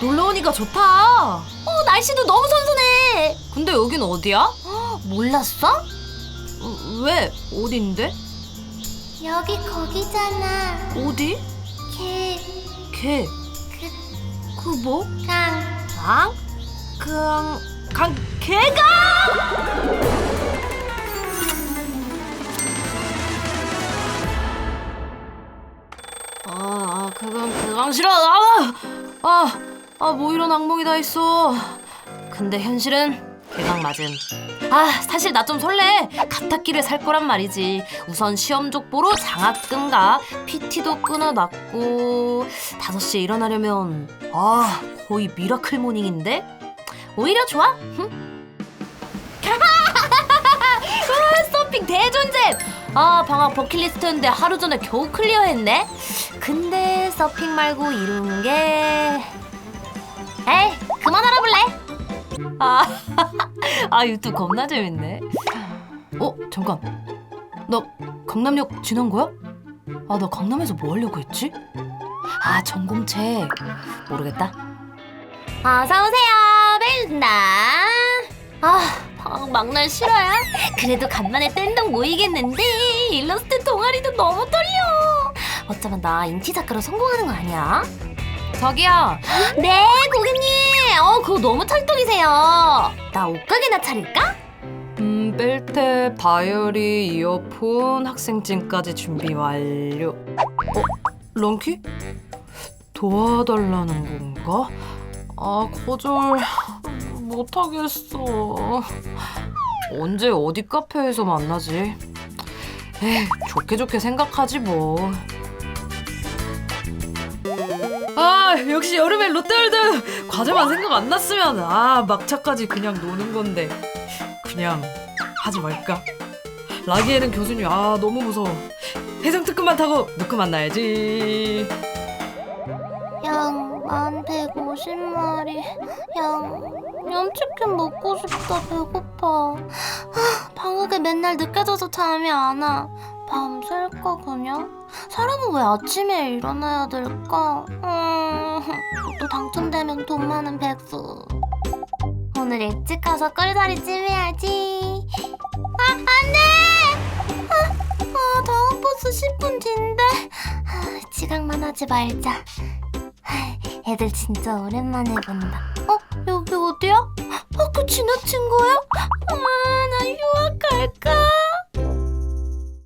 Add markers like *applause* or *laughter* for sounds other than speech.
놀러 오니까 좋다. 어, 날씨도 너무 선선해. 근데 여긴 어디야? 몰랐어? 어, 왜? 어딘데? 여기 거기잖아. 어디? 개, 개. 그, 그 뭐? 강. 강? 강, 강, 개가! 아, 아, 그건, 그건 싫어. 아, 아, 아, 뭐 이런 악몽이 다 있어. 근데 현실은 개강 맞음. 아, 사실 나 좀 설레. 가탁기를 살 거란 말이지. 우선 시험 족보로 장학금과 PT도 끊어놨고 5시에 일어나려면 아, 거의 미라클 모닝인데? 오히려 좋아. 흠? *laughs* 아, 서핑 대존재! 아, 방학 버킷리스트였는데 하루 전에 겨우 클리어했네? 근데 서핑 말고 이룬 게... 에이, 그만 알아볼래? 아, *laughs* 아 유튜브 겁나 재밌네. 어 잠깐, 나 강남역 지난 거야? 아 나 강남에서 뭐 하려고 했지? 아 전공책 모르겠다. 어서 오세요, 벨나. 아 방학 막날 싫어요? 그래도 간만에 뗀동 모이겠는데 일러스트 동아리도 너무 떨려. 어쩌면 나 인티 작가로 성공하는 거 아니야? 저기요. 네, 고객님. 어, 그거 너무 찰떡이세요. 나 옷가게나 차릴까? 음, 벨트, 바이어리, 이어폰, 학생증까지 준비 완료. 어, 런키? 도와달라는 건가? 아, 거절 못하겠어. 언제 어디 카페에서 만나지? 에이, 좋게 좋게 생각하지 뭐. 아 *laughs* 역시 여름엔 롯데월드 과제만 생각 안 났으면 아 막차까지 그냥 노는 건데 그냥 하지 말까 라기에는 교수님 아 너무 무서워 해상 특급만 타고 누크 만나야지 양만 150마리. 양념치킨 먹고 싶다. 배고파. 아, 방학에 맨날 늦게 자서 잠이 안 와. 밤샐까 그냥? 사람은 왜 아침에 일어나야 될까? 음, 또 당첨되면 돈 많은 백수. 오늘 일찍 가서 꿀다리 찜해야지. 아, 안 돼! 아, 아, 다음 버스 10분 뒤인데. 아, 지각만 하지 말자. 아, 애들 진짜 오랜만에 본다. 어? 여기 어디야? 학교 지나친 거야? 아, 나 휴학 갈까?